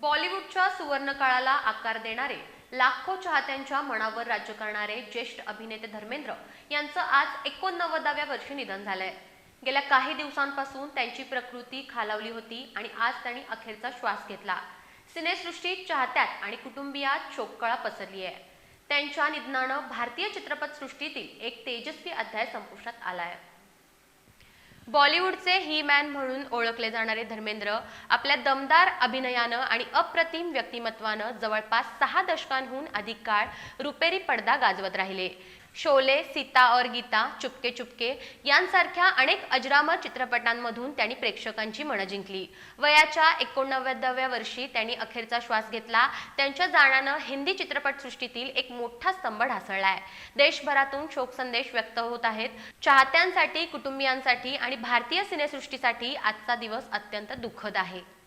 बॉलिवूडच्या सुवर्णकाळाला आकार देणारे लाखो चाहत्यांच्या मनावर राज्य करणारे ज्येष्ठ अभिनेते धर्मेंद्र यांचं आज एकोणनव्वदाव्या वर्षी निधन झालंय. गेल्या काही दिवसांपासून त्यांची प्रकृती खालावली होती आणि आज त्यांनी अखेरचा श्वास घेतला. सिनेसृष्टीत चाहत्यात आणि कुटुंबियात शोककळा पसरली आहे त्यांच्या निधनानं भारतीय चित्रपटसृष्टीतील एक तेजस्वी अध्याय संपुष्टात आलाय. बॉलिवूडचे ही मॅन म्हणून ओळखले जाणारे धर्मेंद्र आपल्या दमदार अभिनयानं आणि अप्रतिम व्यक्तिमत्वानं जवळपास सहा दशकांहून अधिक काळ रुपेरी पडदा गाजवत राहिले. शोले सीता और गीता चुपके चुपके यांसारख्या अनेक अजरामर चित्रपटांमधून त्यांनी प्रेक्षकांची मनं जिंकली. वयाच्या एकोणनव्वदाव्या वर्षी त्यांनी अखेरचा श्वास घेतला. त्यांच्या जाण्यानं हिंदी चित्रपटसृष्टीतील एक मोठा स्तंभ ढासळलाय. देशभरातून शोक संदेश व्यक्त होत आहेत. चाहत्यांसाठी कुटुंबियांसाठी आणि भारतीय सिनेसृष्टीसाठी आजचा दिवस अत्यंत दुःखद आहे.